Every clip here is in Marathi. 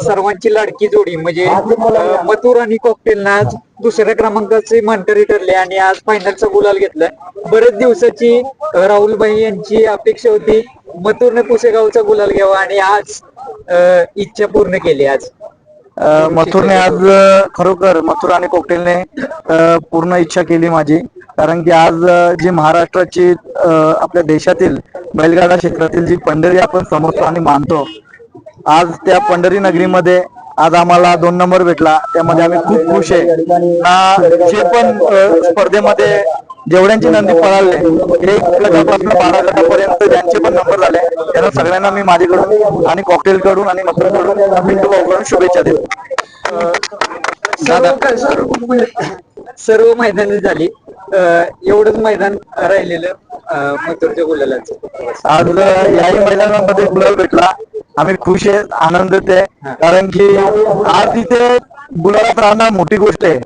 सर्वांची लाडकी जोडी म्हणजे मथुर आणि कॉकटेलनं आज दुसऱ्या क्रमांकाचे मानकरी ठरले आणि आज फायनलचा गुलाल घेतलाय. बरेच दिवसाची अं, राहुलभाई यांची अपेक्षा होती मथुरने पुसेगावचा गुलाल घ्यावा आणि आज इच्छा पूर्ण केली आज. मथुरने आज खरोखर मथुर आणि कोकटेलने पूर्ण इच्छा केली माझी. कारण की आज जी महाराष्ट्राची आपल्या देशातील बैलगाडा क्षेत्रातील जी पंढरी आपण समजतो आणि मानतो आज त्या पंढरी नगरीमध्ये आज आम्हाला दोन नंबर भेटला. त्यामध्ये आम्ही खूप खुश आहे. ना जे पण स्पर्धेमध्ये जेवढ्यांची नंदी पळाले एक गटापासून बारा गटापर्यंत ज्यांचे पण नंबर झाले त्यांना सगळ्यांना मी माझ्याकडून आणि कॉकटेल कडून आणि मथुरकडून पिंटू भाऊकडून शुभेच्छा देतो. सर्व मैदान झाली. एवढंच मैदान राहिलेलं मथुरच्या गुलालाचं. आज याही मैदानामध्ये गुलाल भेटला. आम्ही खुश आहे आनंदित आहे. कारण की आज इथे गुलालात राहणं मोठी गोष्ट आहे.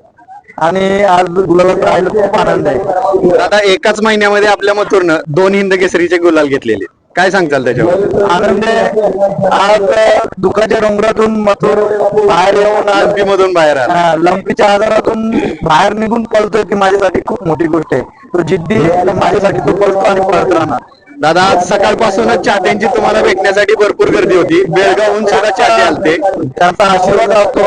आणि आज गुलालात राहायला खूप आनंद आहे. आता एकाच महिन्यामध्ये आपल्या मथुरनं दोन हिंद केसरीचे गुलाल घेतलेले. काय सांगताल त्याच्यावर? आनंद आहे. आज दुखाच्या डोंगरातून मथुर बाहेर येऊन आज लंपी मधून बाहेर आला. हा, लंपीच्या आजारातून बाहेर निघून पळतोय ती माझ्यासाठी खूप मोठी गोष्ट आहे. तो जिद्दी आहे, माझ्यासाठी तो पळतो आणि पळत राहणार. दादा आज सकाळपासूनच चाहत्यांची तुम्हाला भेटण्यासाठी भरपूर गर्दी होती. बेळगावहून सुद्धा चाहते आलते. त्यांचा आशीर्वाद असतो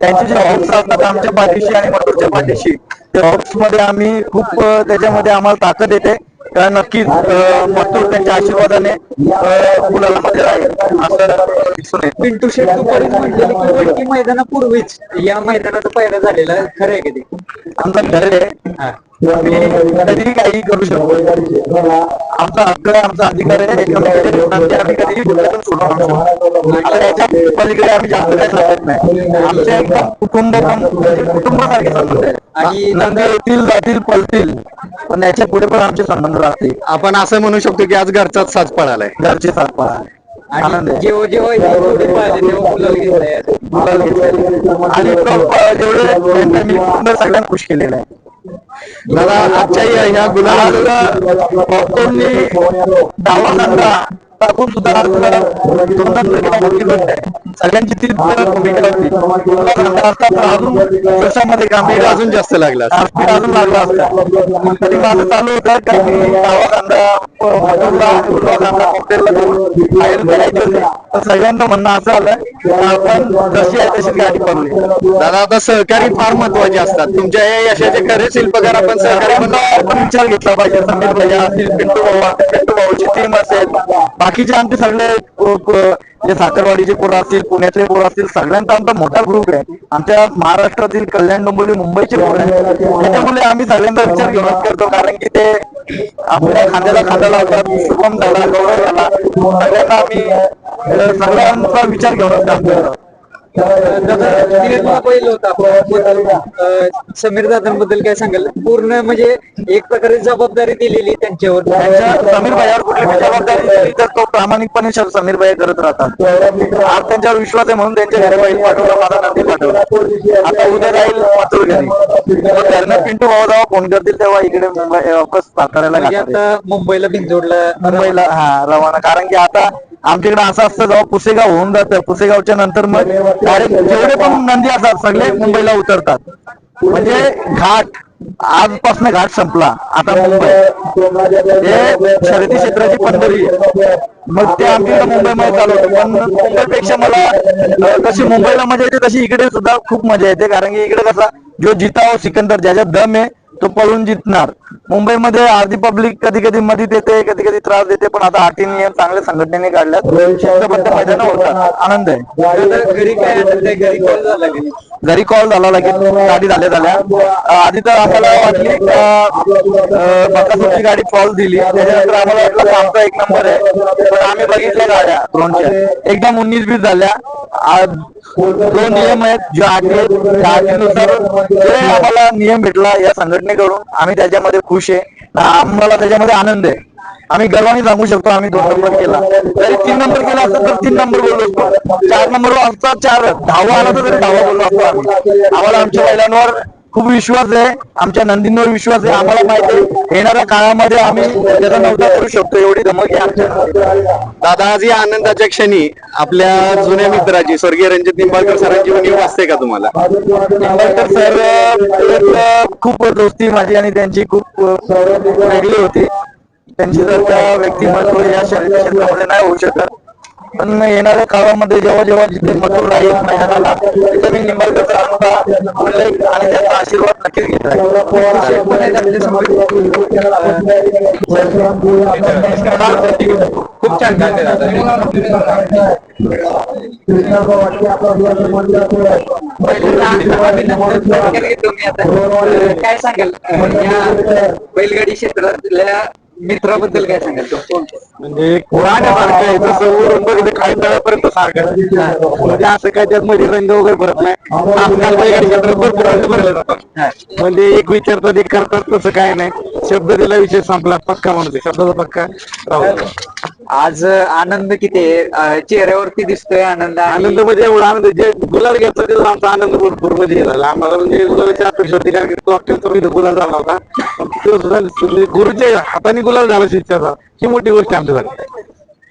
त्यांचे जे हॉक्स असतात आमच्या पाठीशी आणि मथुरच्या पाठीशी ते हॉक्समध्ये आम्ही खूप त्याच्यामध्ये आम्हाला ताकद येते. नक्कीच अं, मथुर त्यांच्या आशीर्वादाने अं, गुलालामध्ये राहील असं दिसून. पिंटू शेट दुपारीच म्हटलेलं की वडकी मैदानापूर्वीच या मैदानाचा पहिला झालेला खरं आहे कधी आमचं घर आहे. कधीही काही करू शकतो. आमचा हक्क आहे आमचा अधिकार आहे आम्ही कधीही सोडणार नाही. पलीकडे आम्ही जास्त काही सांगत नाही. आमच्या एकदम कुटुंब कुटुंबासारखे संबंध आहे आणि नंतर येतील जातील पळतील पण याच्यापुढे पण आमचे संबंध राहतील. आपण असं म्हणू शकतो की आज घरचाच साज पळालाय. घरचे साथ आनंद आणि जेव्हा जेव्हा. आणि जेवढे सगळ्यांना खुश केलेलं आहे. दादा आजच्या या- ह्या गुलाल डॉक्टरनी डावा सांगा टाकून सुद्धा सगळ्यांची तीच भूमिका होती. तर अजून जास्त लागला अजून लागला असता. तरी माझं चालू होतं का मी सगळ्यांचं म्हणणं असं आलं आपण जशी आहे तशीच गाडी दादा आता सहकारी फार महत्त्वाचे असतात. तुमच्या या यशाचे खरे शिल्पकार आपण सहकारी म्हणतो आपण विचार घेतला पाहिजे. समीर भैया असतील पिंटू भाऊ असतील पिंटू भाऊची टीम असेल बाकीचे आमचे सगळे जे साखरवाडीचे पोरं असतील पुण्यातले पोरं असतील सगळ्यांचा आमचा मोठा ग्रुप आहे. आमच्या महाराष्ट्रातील कल्याण डोंबिवली मुंबईचे पोरं आहेत. त्याच्यामुळे आम्ही सगळ्यांचा विचार घेऊनच करतो कारण की ते आपल्या खांद्याला खांदा लावतात शुभम झाला गौरव झाला सगळ्यांना आम्ही सगळ्यांचा विचार घेऊनच काम करतो. पहिलं होता समीर दादांबद्दल काय सांगाल? पूर्ण म्हणजे एक प्रकारे जबाबदारी दिलेली त्यांच्यावर. त्यांच्या समीर भाईवर कुठली जबाबदारी दिली तर तो प्रामाणिकपणे समीर भाई करत राहतात. आज त्यांच्यावर विश्वास आहे म्हणून त्यांच्या घरी बैल पाठवला माझा नंदी पाठवला. आता उद्या जाईल मातूर घरी. घरनं पिंटू भाऊ जेव्हा फोन करतील तेव्हा इकडे मुंबई वापस साताऱ्याला म्हणजे मुंबईला बिंजोडला मुंबईला हा रवाना. कारण की आता आमच्याकडे असं असतं जेव्हा पुसेगाव होऊन जातं. पुसेगावच्या नंतर मग डायरेक्ट जेवढे पण नंदी असतात सगळे मुंबईला उतरतात. म्हणजे घाट आजपासून घाट संपला. आता मुंबई. हे शर्यती क्षेत्राची पंढरी. मग ते आमच्याकडे मुंबईमध्ये चालू होतं. पण मुंबईपेक्षा मला कशी मुंबईला मजा येते तशी इकडे सुद्धा खूप मजा येते. कारण की इकडे कसा जो जिताव सिकंदर ज्याच्यात दम आहे तो पळून जितणार. मुंबईमध्ये अर्धी पब्लिक कधी कधी मदत देते कधी कधी त्रास देते पण आता आठी नियम चांगल्या संघटनेने काढल्यात. मैदान होतात आनंद आहे. घरी कॉल झाला कॉल लगेच. गाडी झाल्या झाल्या. आधी तर आम्हाला वाटली बकासूरची गाडी फॉल दिली. त्याच्यानंतर आम्हाला वाटलं आमचा एक नंबर आहे. पण आम्ही बघितल्या गाड्या ड्रोनच्या एकदम उन्नीस बीस झाल्या. दोन नियम आहेत जे आठी आहेत त्या अटीनुसार जे आम्हाला नियम भेटला या संघटनेकडून आम्ही त्याच्यामध्ये खुश आहे. आम्हाला त्याच्यामध्ये आनंद आहे. आम्ही गर्वाने सांगू शकतो आम्ही दोन नंबर केला. तरी तीन नंबर केला असता तर तीन नंबर बोललो असतो. चार नंबर असता चार दहावा आला तर तरी दहावा बोललो असतो आम्ही. आम्हाला आमच्या महिलांवर खूप विश्वास आहे. आमच्या नंदींवर विश्वास आहे. आम्हाला माहिती आहे येणाऱ्या काळामध्ये आम्ही त्याचा नव्हता करू शकतो. एवढी धमक आहे आमच्या. दादा आज या आनंदाच्या क्षणी आपल्या जुन्या मित्राची स्वर्गीय रणजित निंबाळकर सरांची उणीव वाचते का तुम्हाला? निंबाळकर सर खूप दोस्ती माझी आणि त्यांची खूप वेगळी होती. त्यांची जर का व्यक्तिमत्व या शहरी क्षेत्रामध्ये नाही होऊ शकत पण येणाऱ्या काळामध्ये जेव्हा जेव्हा जिथे मथुर राहील मैदानाला तिथे मी निंबाळकर सरांचा उल्लेख आणि त्यांचा आशीर्वाद नक्कीच घेत खूप छान आता काय सांगाल? या बैलगाडी क्षेत्रातल्या मित्राबद्दल काय सांगाल? म्हणजे वाण्यासारखं आहे तसं वरून बघितलं काही तळापर्यंत सारखं म्हणजे असं काय त्यात मध्ये रंग वगैरे भरत नाही. आजकाल बैलगाडी क्षेत्रात भरपूर रंग भरले जातात. म्हणजे एक विचारतात एक करतात तसं काय नाही. शब्द दिला विषय संपला पक्का म्हणते शब्दाचा पक्का. राहू आज आनंद किती आहे? चेहऱ्यावरती दिसतोय आनंद आणि आनंद म्हणजे एवढा आनंद जे गुलाल घेतला त्याचा आमचा आनंद भरपूरमध्ये झाला आम्हाला म्हणजे गुलालाची अपेक्षा होती कारण की तो अखेरचा कमी गुलाल झाला होता. तो सुद्धा गुरुच्या हाताने गुलाल झाला शिष्याचा ही मोठी गोष्ट आमच्यासाठी.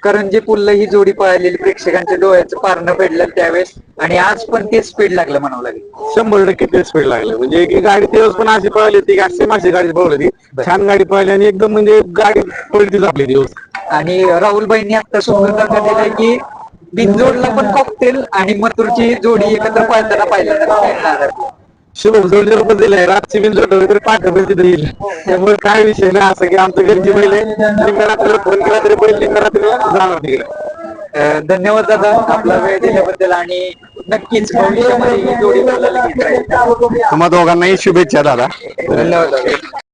करंजी पुल्ल ही जोडी पळालेली प्रेक्षकांच्या डोळ्याचं पारणं फेडलं त्यावेळेस. आणि आज पण ते स्पीड लागलं म्हणावं लागेल. शंभर टक्के ते स्पीड लागलं. म्हणजे एक गाडी दिवस पण अशी पळाली होती अशी माशी गाडी पळवली होती. छान गाडी पळाली आणि एकदम म्हणजे गाडी पळतीच आपली दिवस आणि राहुलबाईंनी आता सुंदर दिलंय की बिनजोडला पण कॉकटेल आणि मथुरची जोडी एकत्र पळताना पाहिलं शुभम जोडीदार पण दिलाय रातची बिन जोड तरी पाठ तिथे. येईल त्यामुळे काय विषय नाही असं की आमचं घरची बैल निम्म्या रात्रीला फोन केला तरी बैल निम्म्या रात्रीला जाणार तिकडे. धन्यवाद दादा आपला वेळ दिल्याबद्दल आणि नक्कीच भविष्यामध्ये ही जोडी बोलायला घेत राहील तुम्हा दोघांनाही शुभेच्छा दादा. धन्यवाद दादा.